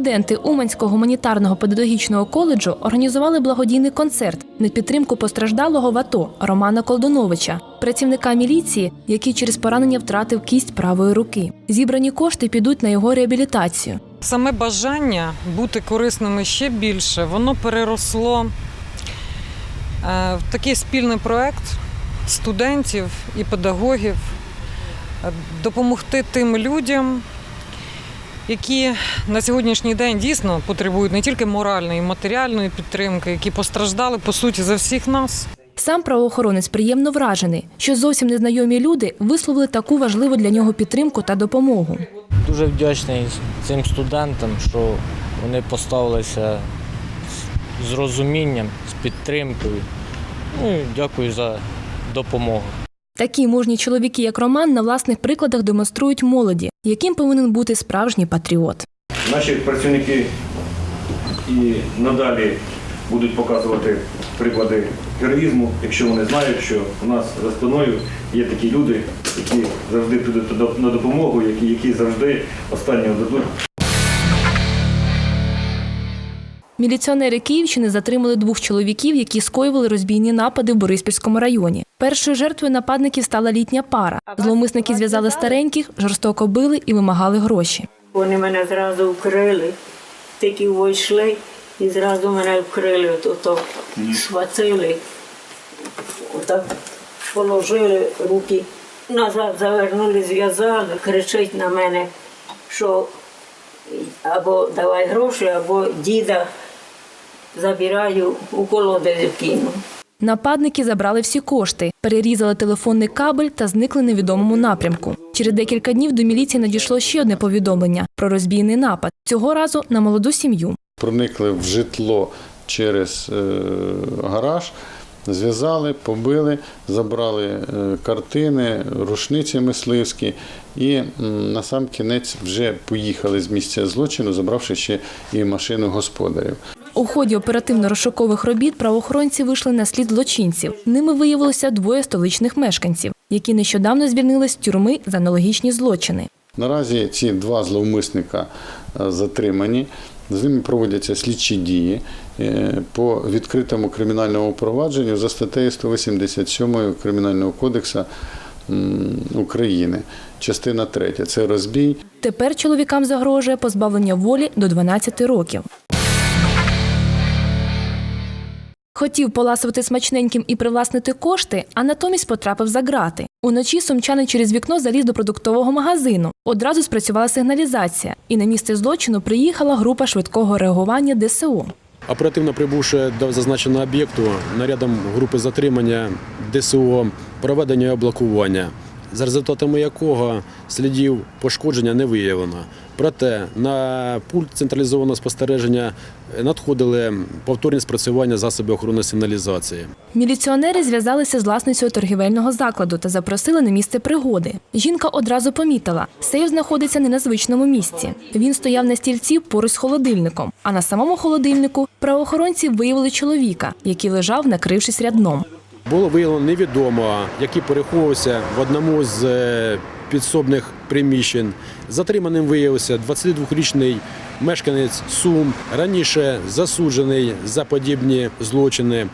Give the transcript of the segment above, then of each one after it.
Студенти Уманського гуманітарного педагогічного коледжу організували благодійний концерт на підтримку постраждалого в АТО Романа Колдуновича, працівника міліції, який через поранення втратив кість правої руки. Зібрані кошти підуть на його реабілітацію. Саме бажання бути корисними ще більше, воно переросло е, в такий спільний проект студентів і педагогів е, допомогти тим людям, які на сьогоднішній день дійсно потребують не тільки моральної і матеріальної підтримки, які постраждали по суті за всіх нас. Сам правоохоронець приємно вражений, що зовсім незнайомі люди висловили таку важливу для нього підтримку та допомогу. Дуже вдячний цим студентам, що вони поставилися з- розумінням, з підтримкою. Ну і дякую за допомогу. Такі мужні чоловіки, як Роман, на власних прикладах демонструють молоді, яким повинен бути справжній патріот. Наші працівники і надалі будуть показувати приклади героїзму, якщо вони знають, що у нас за спиною є такі люди, які завжди підуть на допомогу, які, які завжди останнього дадуть. Міліціонери Київщини затримали двох чоловіків, які скоювали розбійні напади в Бориспільському районі. Першою жертвою нападників стала літня пара. Зловмисники зв'язали стареньких, жорстоко били і вимагали гроші. Вони мене зразу вкрили, тільки вийшли і зразу мене вкрили, то, то схватили, отак положили руки, назад завернули, зв'язали, кричить на мене, що або давай гроші, або діда забираю у колодязь кину. Нападники забрали всі кошти, перерізали телефонний кабель та зникли невідомому напрямку. Через декілька днів до міліції надійшло ще одне повідомлення про розбійний напад. Цього разу на молоду сім'ю. проникли в житло через е, гараж, зв'язали, побили, забрали е, картини, рушниці мисливські і на сам кінець вже поїхали з місця злочину, забравши ще і машину господарів. У ході оперативно-розшукових робіт правоохоронці вийшли на слід злочинців. Ними виявилося двоє столичних мешканців, які нещодавно звільнились з тюрми за аналогічні злочини. Наразі ці два зловмисника е, затримані. З ними проводяться слідчі дії е, по відкритому кримінальному провадженню за статтею 187 Кримінального кодексу України. Частина 3 – це розбій. Тепер чоловікам загрожує позбавлення волі до 12 років. Хотів поласувати смачненьким і привласнити кошти, а натомість потрапив за грати. Уночі сумчанин через вікно заліз до продуктового магазину. Одразу спрацювала сигналізація, і на місце злочину приїхала група швидкого реагування ДСУ. Оперативно прибувши до зазначеного об'єкту, нарядом групи затримання ДСО проведення блокування, за результатами якого слідів пошкодження не виявлено. Проте на пульт централізованого спостереження надходили повторні спрацювання засобів охорони сигналізації. Міліціонери зв'язалися з власницею торгівельного закладу та запросили на місце пригоди. Жінка одразу помітила, сейф знаходиться не на звичному місці. Він стояв на стільці поруч з холодильником, а на самому холодильнику правоохоронці виявили чоловіка, який лежав, накрившись рядном. Було виявлено невідомо, який переховувався в одному з е, підсобних приміщень. Затриманим виявився 22-річний мешканець Сум, раніше засуджений за подібні злочини.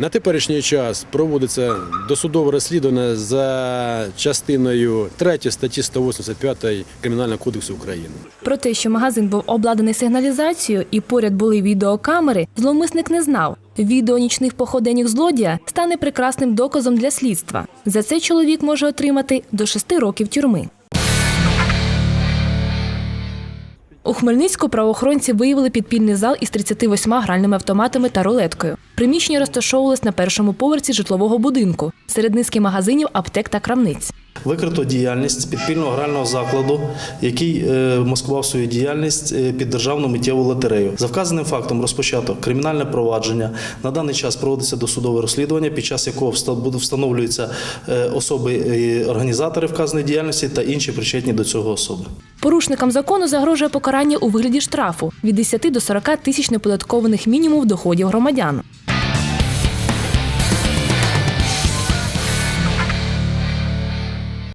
На теперішній час проводиться досудове розслідування за частиною 3 статті 185 Кримінального кодексу України. Про те, що магазин був обладнаний сигналізацією і поряд були відеокамери, зловмисник не знав. Відео нічних походеньок злодія стане прекрасним доказом для слідства. За це чоловік може отримати до 6 років тюрми. У Хмельницьку правоохоронці виявили підпільний зал із 38 гральними автоматами та рулеткою. Приміщення розташовувалось на першому поверсі житлового будинку, серед низки магазинів, аптек та крамниць. Викрито діяльність підпільного грального закладу, який е, маскував свою діяльність е, під державну миттєву лотерею. За вказаним фактом розпочато кримінальне провадження. На даний час проводиться досудове розслідування, під час якого вста- встановлюються е, особи е, організатори вказаної діяльності та інші причетні до цього особи. Порушникам закону загрожує покарання у вигляді штрафу від 10 до 40 тисяч неподаткованих мінімумів доходів громадян.